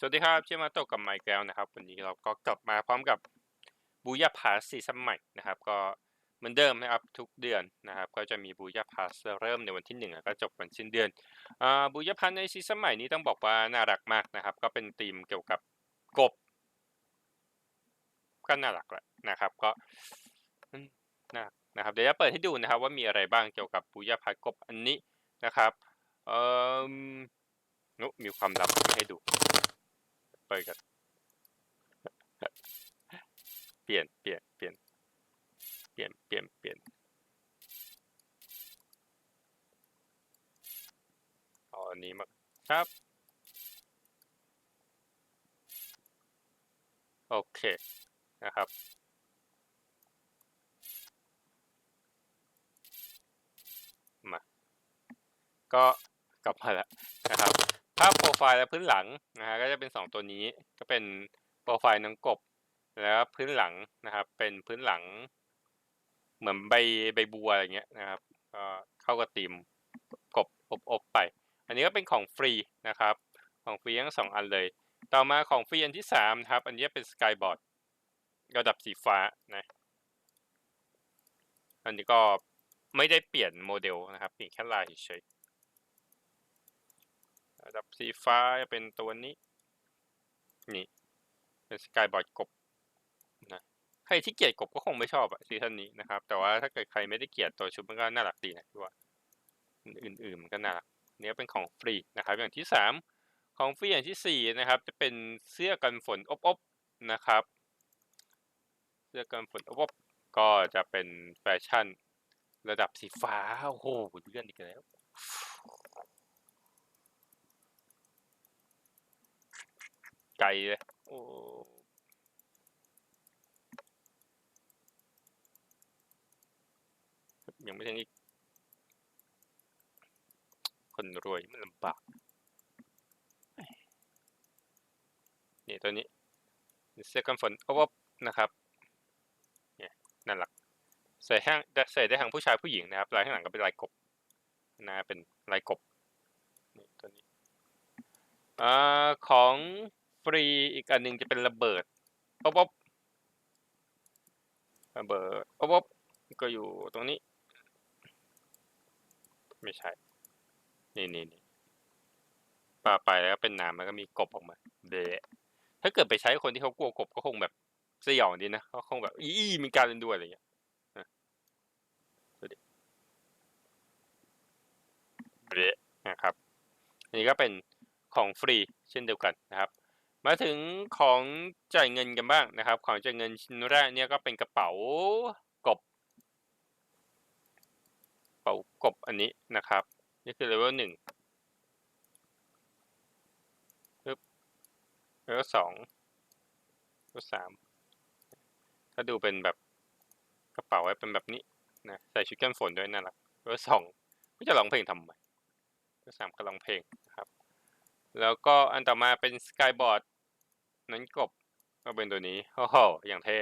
สวัสดีครับเชื่อมาโตกับไมค์แล้วนะครับ วันนี้เราก็กลับมาพร้อมกับบูยาพาสซีซั่นใหม่นะครับ ก็เหมือนเดิมนะครับทุกเดือนนะครับ ก็จะมีบูยาพาสเริ่มในวันที่หนึ่งแล้วก็จบวันสิ้นเดือนอบูยาพาสในซีซั่นใหม่นี้ต้องบอกว่าน่ารักมากนะครับ ก็เป็นธีมเกี่ยวกับกบก็น่ารักแหละนะครับ ก็น่านะครับเดี๋ยวจะเปิดให้ดูนะครับ ว่ามีอะไรบ้างเกี่ยวกับบูยาพาสกบอันนี้นะครับเอ่อนุมีความลับให้ดู เปิดกันเปลี่ยนเปลี่ยนเปลี่ยนเปลี่ยนเปลี่ยนเปลี่ยนเอาอันนี้มาครับ โอเคนะครับมาก็กลับมาแล้วนะครับ ภาพโปรไฟล์และพื้นหลังนะฮะก็จะเป็นสองตัวนี้ก็เป็นโปรไฟล์น้องกบ แล้วพื้นหลังนะครับ เป็นพื้นหลัง เหมือนใบใบบัวอะไรเงี้ยนะครับก็เข้ากับธีมกบอบอบไป อันนี้ก็เป็นของฟรีนะครับ ของฟรีทั้งสองอันเลย ต่อมาของฟรีอันที่สามครับ อันนี้เป็นสกายบอร์ดระดับสีฟ้านะอันนี้ก็ไม่ได้เปลี่ยนโมเดลนะครับเปลี่ยนแค่ลายเฉย ระดับสีฟ้าจะเป็นตัวนี้ นี่ เป็นสกายบอร์ดกบนะใครที่เกลียดกบก็คงไม่ชอบอะซีซั่นนี้นะครับ แต่ว่าถ้าเกิดใครไม่ได้เกลียดตัวชุดมันก็น่ารักดีนะพี่ว่า อื่นๆมันก็น่ารักเนี้ยเป็นของฟรีนะครับ อย่างที่สามของฟรีอย่างที่สี่นะครับ จะเป็นเสื้อกันฝนอบๆนะครับ เสื้อกันฝนอบๆก็จะเป็นแฟชั่นระดับสีฟ้าโอ้โหเลื่อนอีกแล้ว ไกลเลยโอ้ยังไม่ถึงอีก คนรวยมันลำบาก นี่ตัวนี้เสื้อกันฝนโอบนะครับเนี่ยน่ารักใส่ห้างใส่ได้ทั้งผู้ชายผู้หญิงนะครับ ลายข้างหลังก็เป็นลายกบนะเป็นลายกบนี่ตัวนี้อ่าของ รี อีกอันหนึ่งจะเป็นระเบิดอบอบระเบิดอบอบก็อยู่ตรงนี้ ไม่ใช่ นี่นี่นี่ปาไปแล้วเป็นน้ำแล้วก็มีกบออกมา เดะถ้าเกิดไปใช้คนที่เขากลัวกบก็คงแบบสยองดีนะเขาคงแบบ อีมีการเล่นด้วยอะไรอย่างเงี้ยเดะนะครับ อันนี้ก็เป็นของฟรีเช่นเดียวกันนะครับ มาถึงของจ่ายเงินกันบ้างนะครับ ของจ่ายเงินชิ้นแรกเนี่ยก็เป็นกระเป๋ากบกระเป๋ากบอันนี้นะครับ นี่คือเลเวลหนึ่งเลเวลสองเลเวลสามก็ดูเป็นแบบกระเป๋าไว้เป็นแบบนี้นะใส่ชุดกันฝนด้วยน่ารักเลเวลสองไม่จะร้องเพลงทำไมเลเวลสามก็ร้องเพลงนะครับ แล้วก็อันต่อมาเป็นสกายบอร์ดนั้นกบก็เป็นตัวนี้โอ้โหอย่างเท่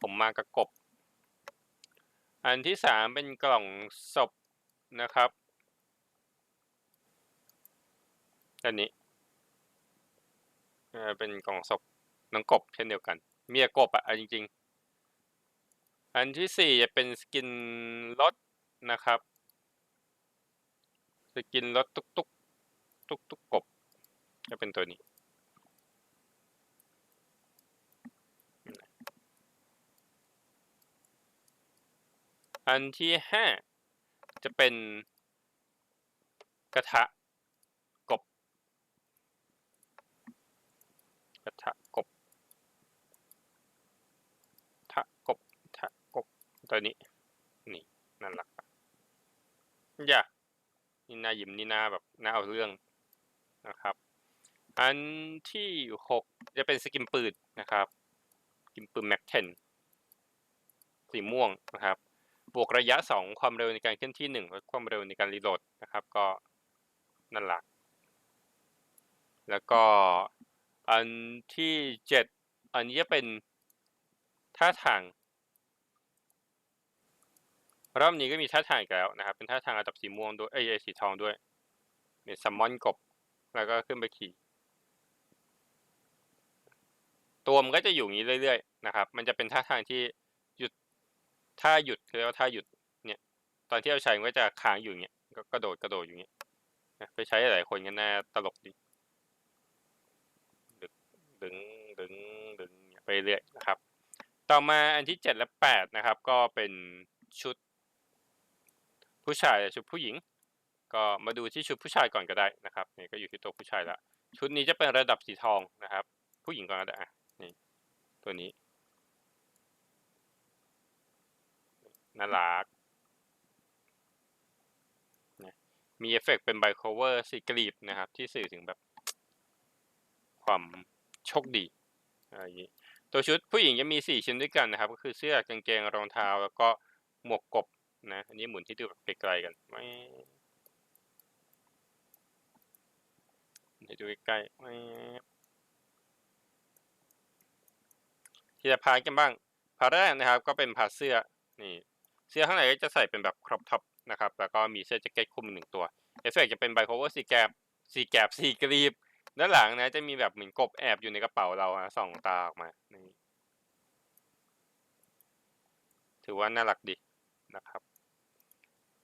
ผมมากับกบ อันที่สามเป็นกล่องศพนะครับอันนี้เป็นกล่องศพน้องกบเช่นเดียวกัน เมียกบอะจริง ๆ อันที่สี่จะเป็นสกินรถนะครับ สกินรถตุกตุกตุกตุกกบจะเป็นตัวนี้ อันที่ห้าจะเป็นกระทะกบ กระทะกบทะกบทะกบตัวนี้ นี่นั่นแหละครับอย่า นี่นายิ้มนี่นาแบบน่าเอาเรื่องนะครับ อันที่หกจะเป็นสกินปืนนะครับสกินปืนแม็กเทนสีม่วงนะครับ บวกระยะ 2 ความเร็วในการเคลื่อนที่1ลดความเร็วในการรีโหลดนะครับ ก็นั่นแหละแล้วก็อันที่ 7 อันนี้จะเป็นท่าทาง รอบนี้ก็มีท่าทางอีกแล้วนะครับ เป็นท่าทางระดับสีม่วงด้วยเอ้ยสีทองด้วยเนี่ยซัมมอนกบ แล้วก็ขึ้นไปขี่ ตัวมันก็จะอยู่งี้เรื่อยๆนะครับ มันจะเป็นท่าทางที่หยุดท่าหยุดเรียกว่าท่าหยุดเนี่ย ตอนที่เราใช้มันก็จะค้างอยู่เงี้ยก็กระโดดกระโดดอยู่เงี้ยไปใช้หลายคนกันน่าตลกดีดึงดึงดึงดึงไปเรื่อยนะครับ ต่อมาอันที่เจ็ดและแปดนะครับ ก็เป็นชุด ผู้ชายชุดผู้หญิง ก็มาดูที่ชุดผู้ชายก่อนก็ได้นะครับนี่ก็อยู่ที่ตัวผู้ชายละชุดนี้จะเป็นระดับสีทองนะครับ ผู้หญิงก่อนก็ได้นี่ตัวนี้น่ารักมีเอฟเฟกต์เป็นไบโคเวอร์สีกรีบนะครับ ที่สื่อถึงแบบความโชคดีอะไรอย่างนี้ตัวชุดผู้หญิงจะมีสี่ชิ้นด้วยกันนะครับ ก็คือเสื้อกางเกงรองเท้า แล้วก็หมวกกบ นะอันนี้หมุนที่ดูแบบไกลๆกันไม่ให้ดูใกล้ๆไม่ที่จะพากันบ้างพาแรกนะครับ ก็เป็นพาเสื้อนี่เสื้อข้างในก็จะใส่เป็นแบบครอปท็อปนะครับ แล้วก็มีเสื้อแจ็คเก็ตคลุมหนึ่งตัวเอฟเฟกจะเป็นไบโคเวอร์สีแกบสีแกบสีกรีบด้านหลังนะจะมีแบบเหมือนกบแอบอยู่ในกระเป๋าเราอะส่องตาออกมานี่ถือว่าน่ารักดีนะครับ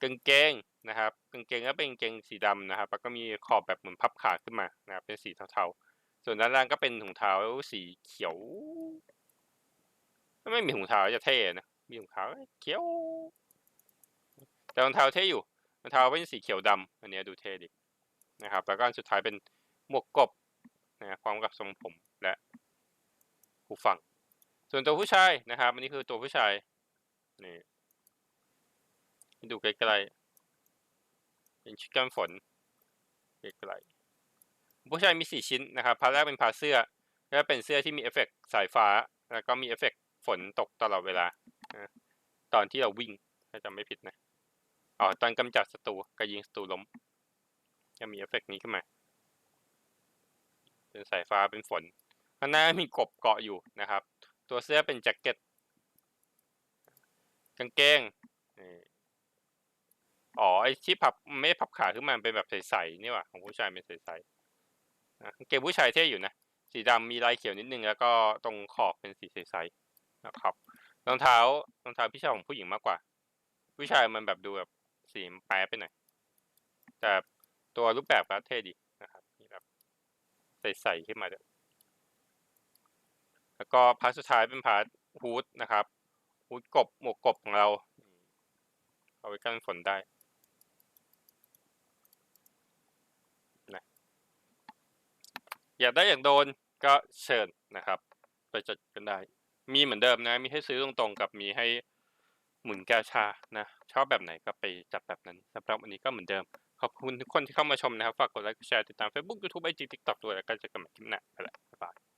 กางเกงนะครับกางเกงก็เป็นกางเกงสีดำนะครับ แล้วก็มีขอบแบบเหมือนพับขาขึ้นมานะครับเป็นสีเทาๆ ส่วนด้านล่างก็เป็นถุงเท้าสีเขียวไม่มีถุงเท้าจะเท่นะมีถุงเท้าเขียว แต่รองเท้าเท่อยู่รองเท้าเป็นสีเขียวดำอันนี้ดูเท่ดีนะครับ แล้วก็สุดท้ายเป็นหมวกกบนะพร้อมกับทรงผมและหูฟัง ส่วนตัวผู้ชายนะครับ อันนี้คือตัวผู้ชายนี่ ดูไกลๆเป็นชุดกันฝนไกลๆผู้ชายมีสี่ชิ้นนะครับพาร์ทแรกเป็นพาร์ทเสื้อแล้วเป็นเสื้อที่มีเอฟเฟกต์สายฟ้า แล้วก็มีเอฟเฟกต์ฝนตกตลอดเวลา ตอนที่เราวิ่ง ถ้าจำไม่ผิดนะ อ๋อ ตอนกำจัดศัตรูก็ยิงศัตรูล้มจะมีเอฟเฟกต์นี้ขึ้นมา เป็นสายฟ้าเป็นฝนข้างหน้ามีกบเกาะอยู่นะครับ ตัวเสื้อเป็นแจ็คเก็ต กางเกง อ๋อไอที่พับไม่ได้พับขาขึ้นมาเป็นแบบใสๆนี่ว่าของผู้ชายเป็นใสๆนะเกงผู้ชายเท่อยู่นะสีดำมีลายเขียวนิดนึงแล้วก็ตรงขอบเป็นสีใสๆนะครับรองเท้ารองเท้าพี่ชายของผู้หญิงมากกว่า ผู้ชายมันแบบดูแบบสีแป๊บไปหน่อยแต่ตัวรูปแบบก็เท่ดีนะครับมีแบบใส่ๆขึ้นมาด้วยแล้วก็พาร์ทสุดท้ายเป็นพาร์ทฮูดนะครับฮูดกบหมวกกบของเราเอาไว้กันฝนได้นะ อยากได้อย่างโดนก็เชิญนะครับ ไปจัดกันได้ มีเหมือนเดิมนะ มีให้ซื้อตรงๆ กับมีให้หมุนกาชานะ ชอบแบบไหนก็ไปจับแบบนั้นสำหรับวันนี้ก็เหมือนเดิม ขอบคุณทุกคนที่เข้ามาชมนะครับ ฝากกดไลค์กดแชร์ติดตาม Facebook YouTube IG TikTok ด้วยแล้วก็เจอกันใหม่คลิปหน้าไปละบ๊ายบาย